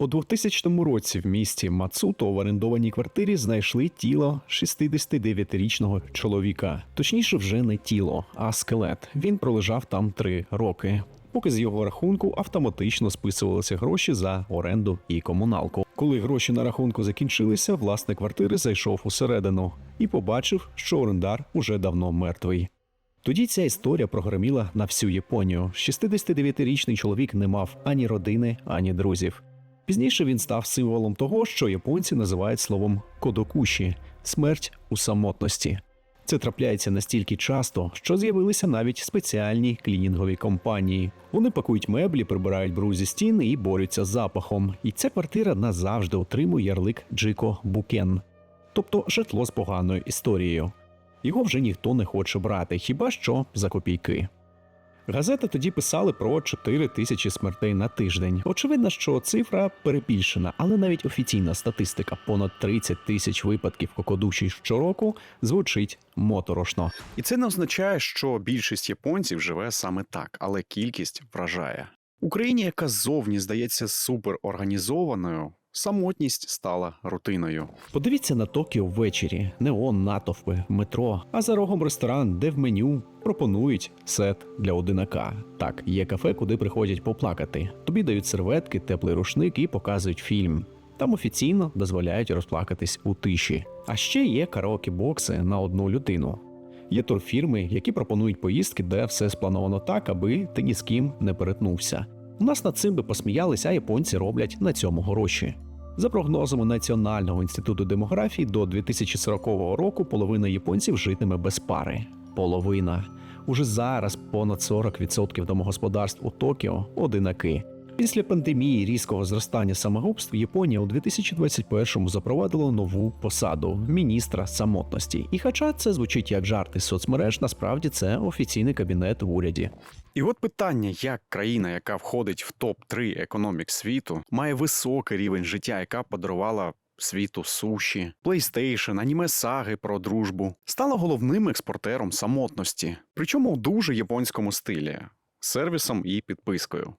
У 2000 році в місті Мацуто в орендованій квартирі знайшли тіло 69-річного чоловіка. Точніше, вже не тіло, а скелет. Він пролежав там три роки. Поки з його рахунку автоматично списувалися гроші за оренду і комуналку. Коли гроші на рахунку закінчилися, власник квартири зайшов усередину і побачив, що орендар уже давно мертвий. Тоді ця історія прогреміла на всю Японію. 69-річний чоловік не мав ані родини, ані друзів. Пізніше він став символом того, що японці називають словом кодокуші смерть у самотності. Це трапляється настільки часто, що з'явилися навіть спеціальні клінінгові компанії. Вони пакують меблі, прибирають бруз зі стін і борються з запахом. І ця квартира назавжди отримує ярлик Джико Букен, тобто житло з поганою історією. Його вже ніхто не хоче брати, хіба що за копійки. Газети тоді писали про 4 тисячі смертей на тиждень. Очевидно, що цифра перебільшена, але навіть офіційна статистика понад 30 тисяч випадків кокодуші щороку звучить моторошно. І це не означає, що більшість японців живе саме так, але кількість вражає. Україні, яка ззовні здається суперорганізованою, самотність стала рутиною. Подивіться на Токіо ввечері, неон, натовпи, метро, а за рогом ресторан, де в меню пропонують сет для одинака. Так, є кафе, куди приходять поплакати. Тобі дають серветки, теплий рушник і показують фільм. Там офіційно дозволяють розплакатись у тиші. А ще є караоке-бокси на одну людину. Є турфірми, які пропонують поїздки, де все сплановано так, аби ти ні з ким не перетнувся. У нас над цим би посміялися, а японці роблять на цьому гроші. За прогнозами Національного інституту демографії, до 2040 року половина японців житиме без пари. Половина. Уже зараз понад 40% домогосподарств у Токіо одинаки. Після пандемії різкого зростання самогубств Японія у 2021-му запровадила нову посаду міністра самотності. І хоча це звучить як жарти соцмереж, насправді це офіційний кабінет в уряді. І от питання, як країна, яка входить в топ 3 економік світу, має високий рівень життя, яка подарувала світу суші, PlayStation, аніме саги про дружбу, стала головним експортером самотності, причому у дуже японському стилі. Сервісом і підпискою.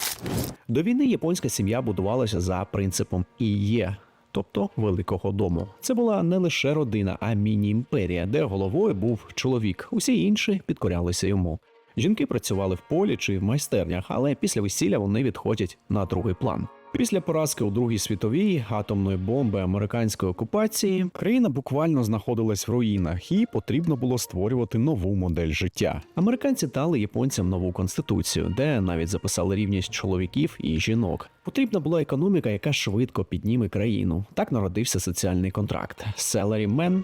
До війни японська сім'я будувалася за принципом «іє», тобто великого дому. Це була не лише родина, а міні-імперія, де головою був чоловік. Усі інші підкорялися йому. Жінки працювали в полі чи в майстернях, але після весілля вони відходять на другий план. Після поразки у Другій світовій атомної бомби американської окупації країна буквально знаходилась в руїнах, і потрібно було створювати нову модель життя. Американці дали японцям нову конституцію, де навіть записали рівність чоловіків і жінок. Потрібна була економіка, яка швидко підніме країну. Так народився соціальний контракт Salaryman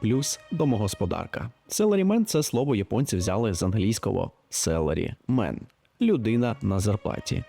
плюс домогосподарка. Salaryman – це слово японці взяли з англійського salaryman – людина на зарплаті.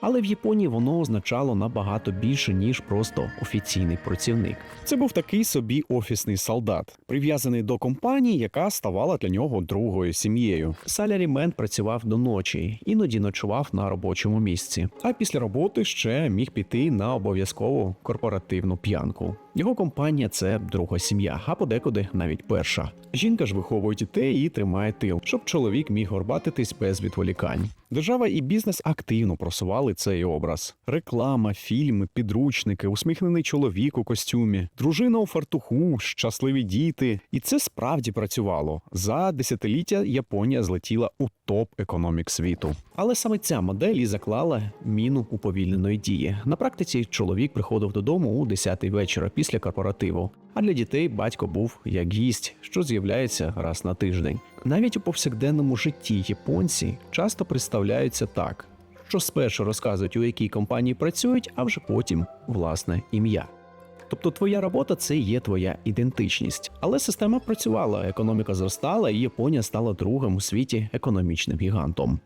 Але в Японії воно означало набагато більше, ніж просто офіційний працівник. Це був такий собі офісний солдат, прив'язаний до компанії, яка ставала для нього другою сім'єю. Салярімен працював до ночі, іноді ночував на робочому місці. А після роботи ще міг піти на обов'язкову корпоративну п'янку. Його компанія це друга сім'я, а подекуди навіть перша. Жінка ж виховує дітей і тримає тил, щоб чоловік міг горбатитись без відволікань. Держава і бізнес активно просували цей образ: реклама, фільми, підручники, усміхнений чоловік у костюмі, дружина у фартуху, щасливі діти. І це справді працювало. За десятиліття Японія злетіла у топ економік світу. Але саме ця модель і заклала міну уповільненої дії. На практиці чоловік приходив додому у 10-й вечора після корпоративу. А для дітей батько був як гість, що з'являється раз на тиждень. Навіть у повсякденному житті японці часто представляються так, що спершу розказують, у якій компанії працюють, а вже потім власне ім'я. Тобто твоя робота це є твоя ідентичність. Але система працювала, економіка зростала, і Японія стала другим у світі економічним гігантом.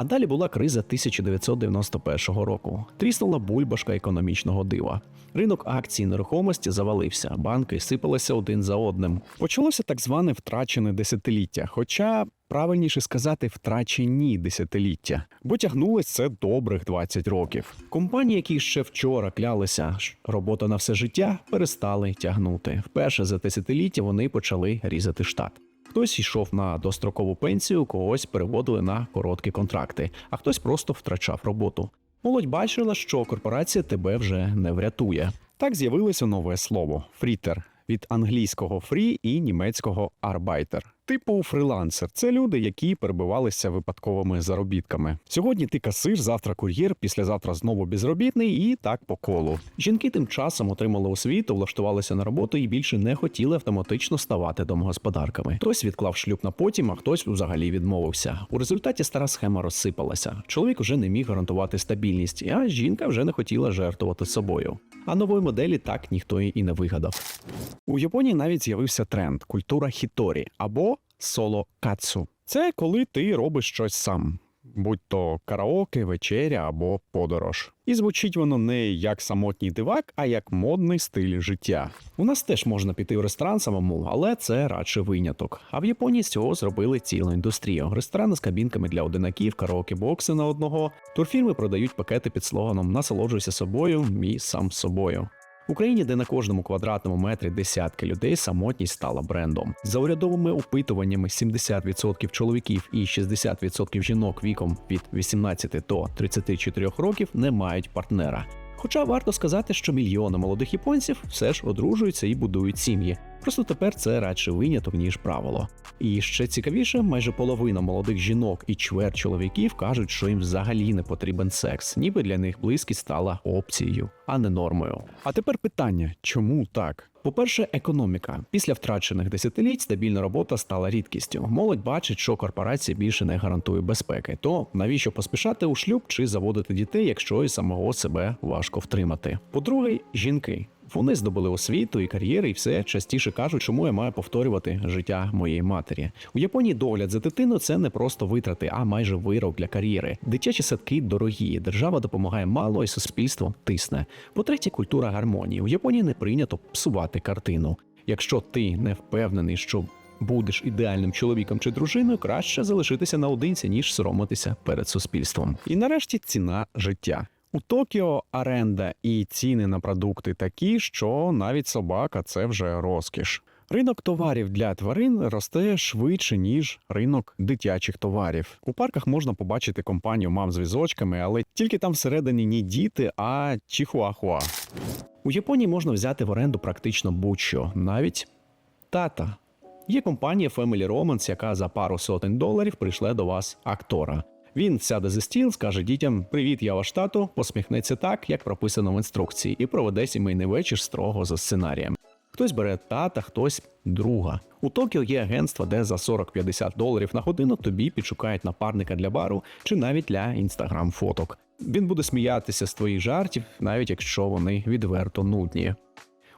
А далі була криза 1991 року. Тріснула бульбашка економічного дива. Ринок акцій нерухомості завалився, банки сипалися один за одним. Почалося так зване втрачене десятиліття, хоча правильніше сказати втрачені десятиліття, бо тягнулось це добрих 20 років. Компанії, які ще вчора клялися, робота на все життя, перестали тягнути. Вперше за десятиліття вони почали різати штат. Хтось йшов на дострокову пенсію, когось переводили на короткі контракти, а хтось просто втрачав роботу. Молодь бачила, що корпорація тебе вже не врятує. Так з'явилося нове слово фрітер від англійського фрі і німецького арбайтер. Типу фрилансер це люди, які перебивалися випадковими заробітками. Сьогодні ти касир, завтра кур'єр, післязавтра знову безробітний, і так по колу. Жінки тим часом отримали освіту, влаштувалися на роботу і більше не хотіли автоматично ставати домогосподарками. Хтось відклав шлюб на потім, а хтось взагалі відмовився. У результаті стара схема розсипалася. Чоловік уже не міг гарантувати стабільність, а жінка вже не хотіла жертвувати собою. А нової моделі так ніхто і не вигадав. У Японії навіть з'явився тренд культура хіторі або соло кацу. Це коли ти робиш щось сам. Будь то караоке, вечеря або подорож. І звучить воно не як самотній дивак, а як модний стиль життя. У нас теж можна піти в ресторан самому, але це радше виняток. А в Японії з цього зробили цілу індустрію. Ресторани з кабінками для одинаків, караоке бокси на одного. Турфірми продають пакети під слоганом Насолоджуйся собою, мій сам собою. В Україні, де на кожному квадратному метрі десятки людей, самотність стала брендом. За урядовими опитуваннями 70% чоловіків і 60% жінок віком від 18 до 34 років не мають партнера. Хоча варто сказати, що мільйони молодих японців все ж одружуються і будують сім'ї. Просто тепер це радше виняток, ніж правило. І ще цікавіше, майже половина молодих жінок і чверть чоловіків кажуть, що їм взагалі не потрібен секс, ніби для них близькість стала опцією, а не нормою. А тепер питання: чому так? По-перше, економіка. Після втрачених десятиліть стабільна робота стала рідкістю. Молодь бачить, що корпорація більше не гарантує безпеки. То навіщо поспішати у шлюб чи заводити дітей, якщо і самого себе важко втримати? По-друге, жінки. Вони здобули освіту і кар'єри, і все частіше кажуть, чому я маю повторювати життя моєї матері. У Японії догляд за дитиною це не просто витрати, а майже вирок для кар'єри. Дитячі садки дорогі, держава допомагає мало, і суспільство тисне. По-третє, культура гармонії. У Японії не прийнято псувати картину. Якщо ти не впевнений, що будеш ідеальним чоловіком чи дружиною, краще залишитися наодинці, ніж соромитися перед суспільством. І нарешті ціна життя. У Токіо оренда і ціни на продукти такі, що навіть собака це вже розкіш. Ринок товарів для тварин росте швидше, ніж ринок дитячих товарів. У парках можна побачити компанію мам з візочками, але тільки там всередині не діти, а чихуахуа. У Японії можна взяти в оренду практично будь-що, навіть тата. Є компанія Family Romance, яка за пару сотень доларів прийшла до вас актора. Він сяде за стіл, скаже дітям: Привіт, я ваш тато, посміхнеться так, як прописано в інструкції, і проведе сімейний вечір строго за сценарієм. Хтось бере тата, хтось друга. У Токіо є агентства, де за 40-50 доларів на годину тобі підшукають напарника для бару чи навіть для інстаграм-фоток. Він буде сміятися з твоїх жартів, навіть якщо вони відверто нудні.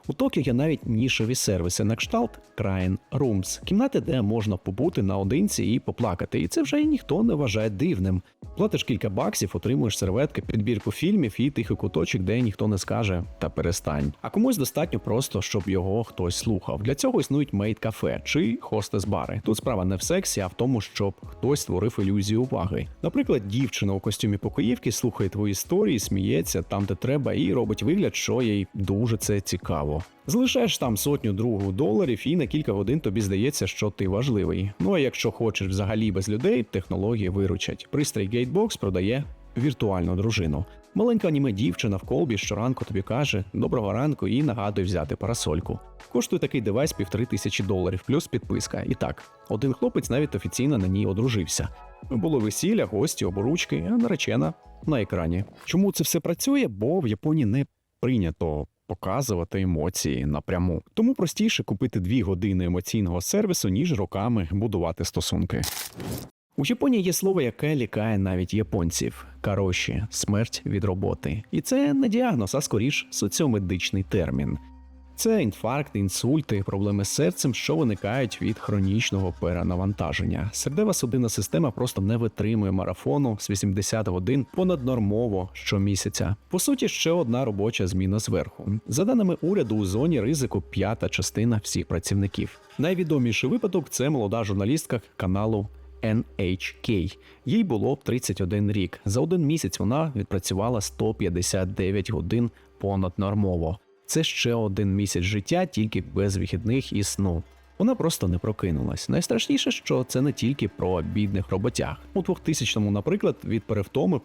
У Токіо є навіть нішові сервіси на кшталт Crying Rooms, кімнати, де можна побути наодинці і поплакати. І це вже ніхто не вважає дивним. Платиш кілька баксів, отримуєш серветки, підбірку фільмів і тихий куточок, де ніхто не скаже та перестань. А комусь достатньо просто, щоб його хтось слухав. Для цього існують мейд-кафе чи хостес-бари. Тут справа не в сексі, а в тому, щоб хтось створив ілюзію уваги. Наприклад, дівчина у костюмі покоївки слухає твої історії, сміється там, де треба, і робить вигляд, що їй дуже це цікаво. Залишаєш там сотню другу доларів, і на кілька годин тобі здається, що ти важливий. Ну а якщо хочеш взагалі без людей, технології виручать. Пристрій Gatebox продає віртуальну дружину. Маленька аніме дівчина в колбі щоранку тобі каже доброго ранку і нагадує взяти парасольку. Коштує такий девайс півтори тисячі доларів, плюс підписка. І так, один хлопець навіть офіційно на ній одружився. Було весілля, гості, оборучки, а наречена на екрані. Чому це все працює? Бо в Японії не прийнято показувати емоції напряму. Тому простіше купити дві години емоційного сервісу, ніж роками будувати стосунки. У Японії є слово, яке лікає навіть японців кароші, смерть від роботи. І це не діагноз, а скоріш соціомедичний термін. Це інфаркт, інсульти, проблеми з серцем, що виникають від хронічного перенавантаження. Сердева судинна система просто не витримує марафону з 80 годин понаднормово щомісяця. По суті, ще одна робоча зміна зверху. За даними уряду, у зоні ризику п'ята частина всіх працівників. Найвідоміший випадок це молода журналістка каналу. NHK. Їй було 31 рік. За один місяць вона відпрацювала 159 годин понаднормово. Це ще один місяць життя, тільки без вихідних і сну. Вона просто не прокинулась. Найстрашніше, що це не тільки про бідних роботяг. У 2000-му, наприклад, від перевтоми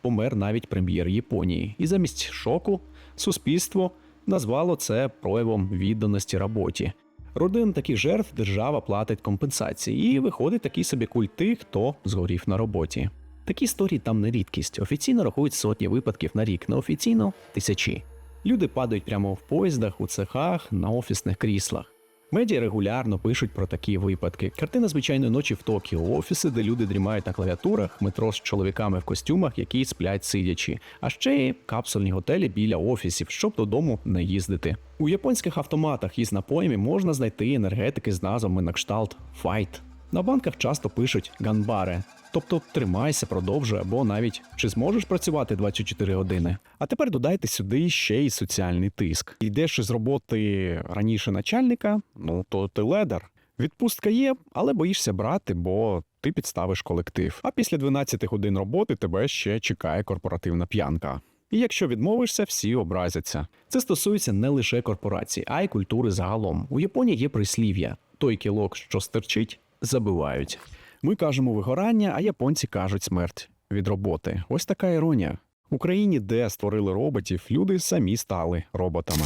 помер навіть прем'єр Японії, і замість шоку суспільство назвало це проявом відданості роботі. Родин таких жертв держава платить компенсації, і виходить такий собі культ тих, хто згорів на роботі. Такі історії там не рідкість. Офіційно рахують сотні випадків на рік, неофіційно тисячі. Люди падають прямо в поїздах, у цехах, на офісних кріслах. Медіа регулярно пишуть про такі випадки. Картина звичайної ночі в Токіо, офіси, де люди дрімають на клавіатурах, метро з чоловіками в костюмах, які сплять сидячи, а ще й капсульні готелі біля офісів, щоб додому не їздити. У японських автоматах із напоями можна знайти енергетики з назвами на кшталт Fight. На банках часто пишуть ганбаре, тобто тримайся, продовжуй або навіть чи зможеш працювати 24 години. А тепер додайте сюди ще й соціальний тиск. Йдеш із роботи раніше начальника, ну то ти ледар. Відпустка є, але боїшся брати, бо ти підставиш колектив. А після 12 годин роботи тебе ще чекає корпоративна п'янка. І якщо відмовишся, всі образяться. Це стосується не лише корпорацій, а й культури загалом. У Японії є прислів'я: той кілок, що стерчить, забивають. Ми кажемо вигорання, а японці кажуть смерть від роботи. Ось така іронія. В Україні, де створили роботів, люди самі стали роботами.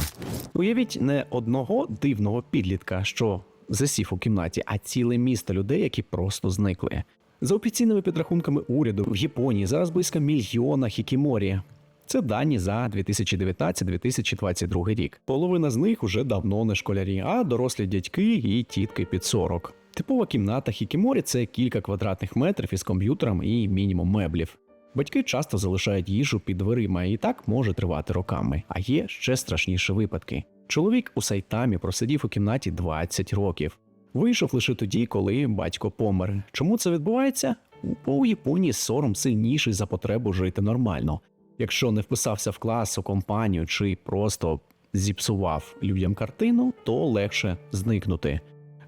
Уявіть не одного дивного підлітка, що засів у кімнаті, а ціле місто людей, які просто зникли. За офіційними підрахунками уряду в Японії зараз близько мільйона хікіморі. Це дані за 2019-2022 рік. Половина з них уже давно не школярі, а дорослі дядьки і тітки під 40. Типова кімната хікіморі це кілька квадратних метрів із комп'ютером і мінімум меблів. Батьки часто залишають їжу під дверима, і так може тривати роками. А є ще страшніші випадки. Чоловік у Сайтамі просидів у кімнаті 20 років. Вийшов лише тоді, коли батько помер. Чому це відбувається? Бо у Японії сором сильніший за потребу жити нормально. Якщо не вписався в клас, у компанію чи просто зіпсував людям картину, то легше зникнути.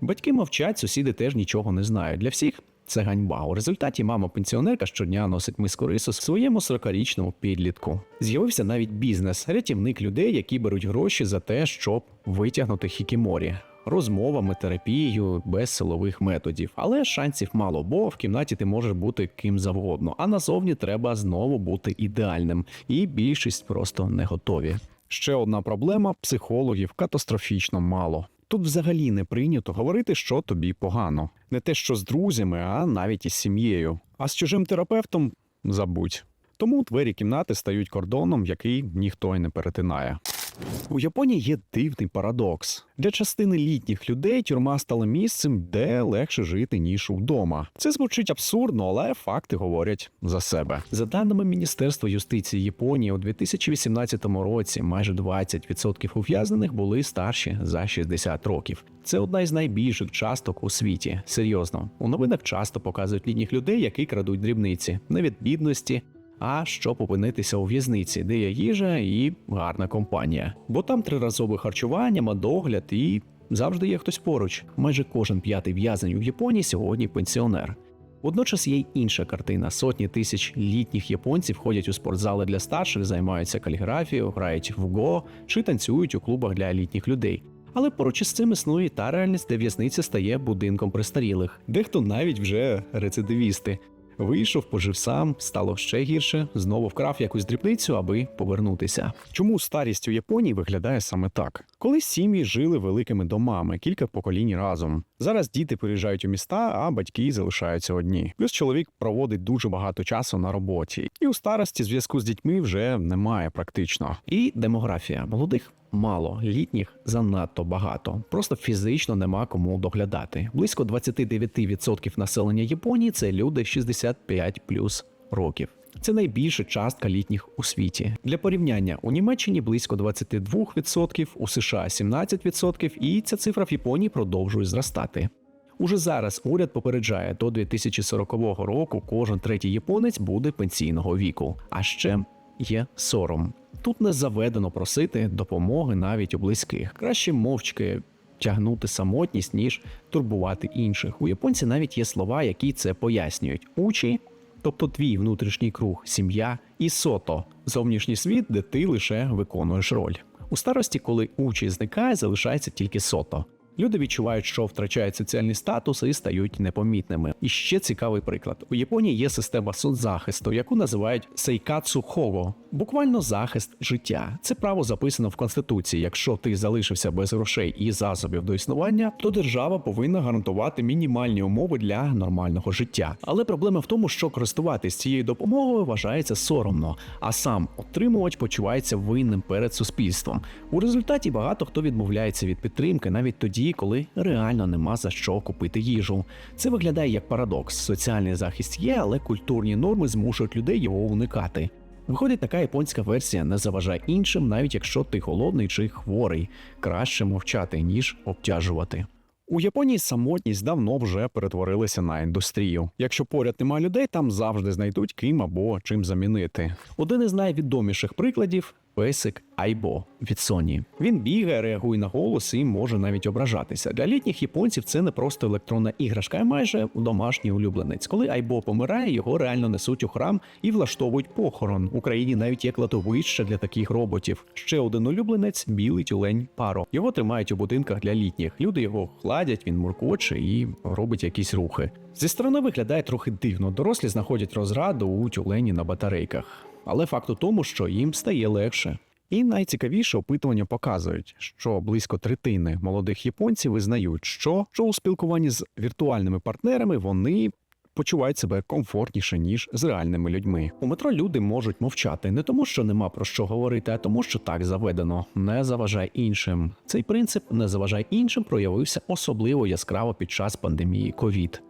Батьки мовчать, сусіди теж нічого не знають. Для всіх це ганьба. У результаті мама пенсіонерка щодня носить миску рису своєму 40-річному підлітку. З'явився навіть бізнес, рятівник людей, які беруть гроші за те, щоб витягнути хікіморі. Розмовами, терапією без силових методів, але шансів мало, бо в кімнаті ти можеш бути ким завгодно, а назовні треба знову бути ідеальним, і більшість просто не готові. Ще одна проблема психологів катастрофічно мало. Тут взагалі не прийнято говорити, що тобі погано. Не те, що з друзями, а навіть із сім'єю. А з чужим терапевтом забудь. Тому двері кімнати стають кордоном, який ніхто й не перетинає. У Японії є дивний парадокс. Для частини літніх людей тюрма стала місцем, де легше жити, ніж вдома. Це звучить абсурдно, але факти говорять за себе. За даними Міністерства юстиції Японії, у 2018 році майже 20% ув'язнених були старші за 60 років. Це одна із найбільших часток у світі. Серйозно, у новинах часто показують літніх людей, які крадуть дрібниці, не від бідності, а щоб опинитися у в'язниці, де є їжа і гарна компанія. Бо там триразове харчування, медогляд і завжди є хтось поруч. Майже кожен п'ятий в'язень у Японії сьогодні пенсіонер. Водночас є й інша картина. Сотні тисяч літніх японців ходять у спортзали для старших, займаються каліграфією, грають в го чи танцюють у клубах для літніх людей. Але поруч із цим існує та реальність, де в'язниця стає будинком престарілих. Дехто навіть вже рецидивісти. Вийшов, пожив сам, стало ще гірше, знову вкрав якусь дрібницю, аби повернутися. Чому старість у Японії виглядає саме так? Колись сім'ї жили великими домами, кілька поколінь разом. Зараз діти переїжджають у міста, а батьки залишаються одні. Плюс чоловік проводить дуже багато часу на роботі, і у старості зв'язку з дітьми вже немає практично. І демографія молодих. Мало літніх занадто багато, просто фізично нема кому доглядати. Близько 29% населення Японії це люди 65 плюс років. Це найбільша частка літніх у світі. Для порівняння у Німеччині близько 22%, у США 17%, і ця цифра в Японії продовжує зростати. Уже зараз уряд попереджає, до 2040 року кожен третій японець буде пенсійного віку. А ще є сором. Тут не заведено просити допомоги навіть у близьких. Краще мовчки тягнути самотність, ніж турбувати інших. У японці навіть є слова, які це пояснюють: учі, тобто твій внутрішній круг, сім'я і сото зовнішній світ, де ти лише виконуєш роль. У старості, коли учі зникає, залишається тільки сото. Люди відчувають, що втрачають соціальний статус і стають непомітними. І ще цікавий приклад: у Японії є система соцзахисту, яку називають Сейкацу Хого, буквально захист життя. Це право записано в конституції. Якщо ти залишився без грошей і засобів до існування, то держава повинна гарантувати мінімальні умови для нормального життя. Але проблема в тому, що користуватись цією допомогою вважається соромно, а сам отримувач почувається винним перед суспільством. У результаті багато хто відмовляється від підтримки навіть тоді, коли реально нема за що купити їжу. Це виглядає як парадокс. Соціальний захист є, але культурні норми змушують людей його уникати. Виходить, така японська версія не заважає іншим, навіть якщо ти голодний чи хворий. Краще мовчати, ніж обтяжувати. У Японії самотність давно вже перетворилася на індустрію. Якщо поряд немає людей, там завжди знайдуть ким або чим замінити. Один із найвідоміших прикладів песик Айбо від Sony. Він бігає, реагує на голос і може навіть ображатися. Для літніх японців це не просто електронна іграшка, а майже домашній улюбленець. Коли Айбо помирає, його реально несуть у храм і влаштовують похорон. В Україні навіть є кладовище для таких роботів. Ще один улюбленець білий тюлень паро. Його тримають у будинках для літніх. Люди його гладять, він муркоче і робить якісь рухи. Зі сторони виглядає трохи дивно. Дорослі знаходять розраду у тюлені на батарейках. Але факт у тому, що їм стає легше. І найцікавіше опитування показують, що близько третини молодих японців визнають, що, що у спілкуванні з віртуальними партнерами вони почувають себе комфортніше ніж з реальними людьми. У метро люди можуть мовчати не тому, що нема про що говорити, а тому, що так заведено. Не заважай іншим. Цей принцип не заважай іншим проявився особливо яскраво під час пандемії ковід.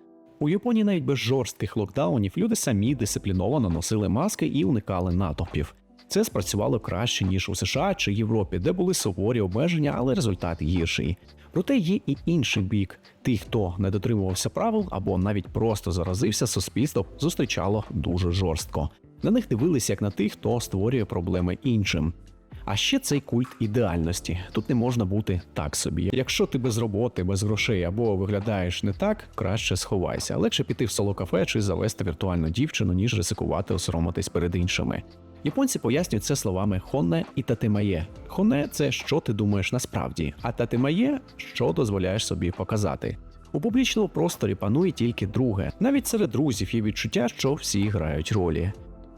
У Японії навіть без жорстких локдаунів люди самі дисципліновано носили маски і уникали натовпів. Це спрацювало краще ніж у США чи Європі, де були суворі обмеження, але результат гірший. Проте є і інший бік: тих, хто не дотримувався правил або навіть просто заразився, суспільство зустрічало дуже жорстко. На них дивилися як на тих, хто створює проблеми іншим. А ще цей культ ідеальності. Тут не можна бути так собі. Якщо ти без роботи, без грошей або виглядаєш не так, краще сховайся. Легше піти в соло кафе чи завести віртуальну дівчину, ніж ризикувати осоромитись перед іншими. Японці пояснюють це словами хонне і татимає. Хонне це що ти думаєш насправді, а татимає що дозволяєш собі показати. У публічному просторі панує тільки друге. Навіть серед друзів є відчуття, що всі грають ролі.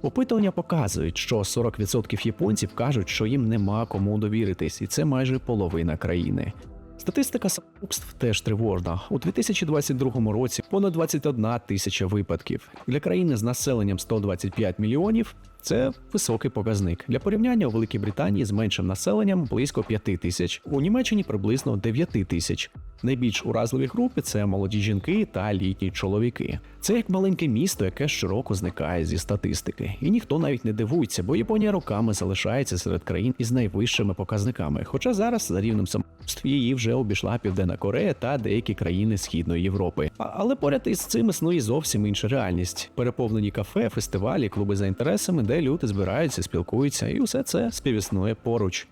Опитування показують, що 40% японців кажуть, що їм нема кому довіритись, і це майже половина країни. Статистика самогубств теж тривожна. У 2022 році понад 21 тисяча випадків. Для країни з населенням 125 мільйонів це високий показник. Для порівняння у Великій Британії з меншим населенням близько 5 тисяч, у Німеччині приблизно 9 тисяч. Найбільш уразливі групи це молоді жінки та літні чоловіки. Це як маленьке місто, яке щороку зникає зі статистики. І ніхто навіть не дивується, бо Японія роками залишається серед країн із найвищими показниками. Хоча зараз за рівнем самогубств її вже обійшла Південна Корея та деякі країни Східної Європи. А- але поряд із цим існує зовсім інша реальність: переповнені кафе, фестивалі, клуби за інтересами, де люди збираються, спілкуються, і усе це співіснує поруч.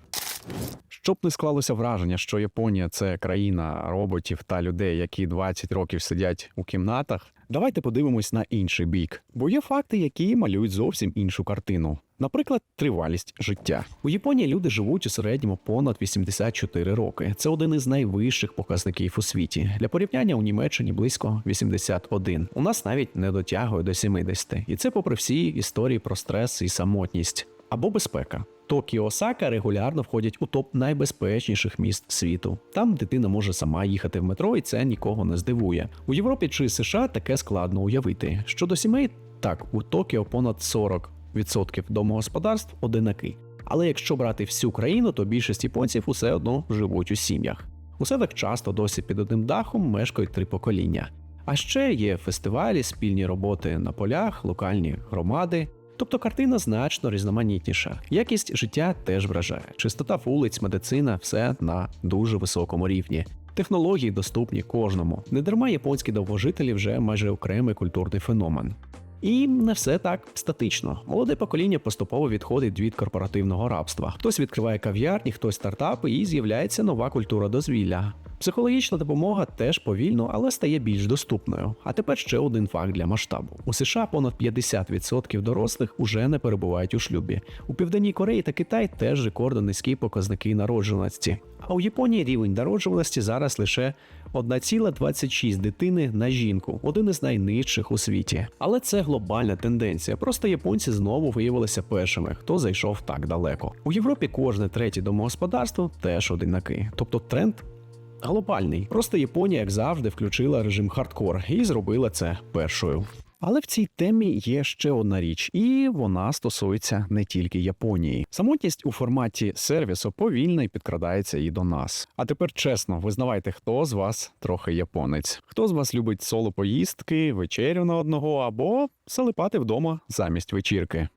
Щоб не склалося враження, що Японія це країна роботів та людей, які 20 років сидять у кімнатах. Давайте подивимось на інший бік, бо є факти, які малюють зовсім іншу картину. Наприклад, тривалість життя. У Японії люди живуть у середньому понад 84 роки. Це один із найвищих показників у світі. Для порівняння у Німеччині близько 81. У нас навіть не дотягує до 70. І це попри всі історії про стрес і самотність або безпека. Токіо Осака регулярно входять у топ найбезпечніших міст світу. Там дитина може сама їхати в метро, і це нікого не здивує. У Європі чи США таке складно уявити. Щодо сімей, так у Токіо понад 40% домогосподарств одинаки. Але якщо брати всю країну, то більшість японців усе одно живуть у сім'ях. Усе так часто досі під одним дахом мешкають три покоління. А ще є фестивалі, спільні роботи на полях, локальні громади. Тобто картина значно різноманітніша. Якість життя теж вражає. Чистота вулиць, медицина все на дуже високому рівні. Технології доступні кожному. Недарма японські довгожителі вже майже окремий культурний феномен. І не все так статично. Молоде покоління поступово відходить від корпоративного рабства. Хтось відкриває кав'ярні, хтось стартапи, і з'являється нова культура дозвілля. Психологічна допомога теж повільно, але стає більш доступною. А тепер ще один факт для масштабу: у США понад 50% дорослих уже не перебувають у шлюбі. У південній Кореї та Китаї теж рекордно низькі показники народжуваності. А у Японії рівень народжуваності зараз лише 1,26 дитини на жінку, один із найнижчих у світі. Але це глобальна тенденція. Просто японці знову виявилися першими, хто зайшов так далеко. У Європі кожне третє домогосподарство теж одинаки. Тобто тренд глобальний. Просто Японія, як завжди, включила режим хардкор і зробила це першою. Але в цій темі є ще одна річ, і вона стосується не тільки Японії. Самотність у форматі сервісу повільно і підкрадається і до нас. А тепер чесно, визнавайте, хто з вас трохи японець, хто з вас любить соло поїздки, вечерю на одного або залипати вдома замість вечірки.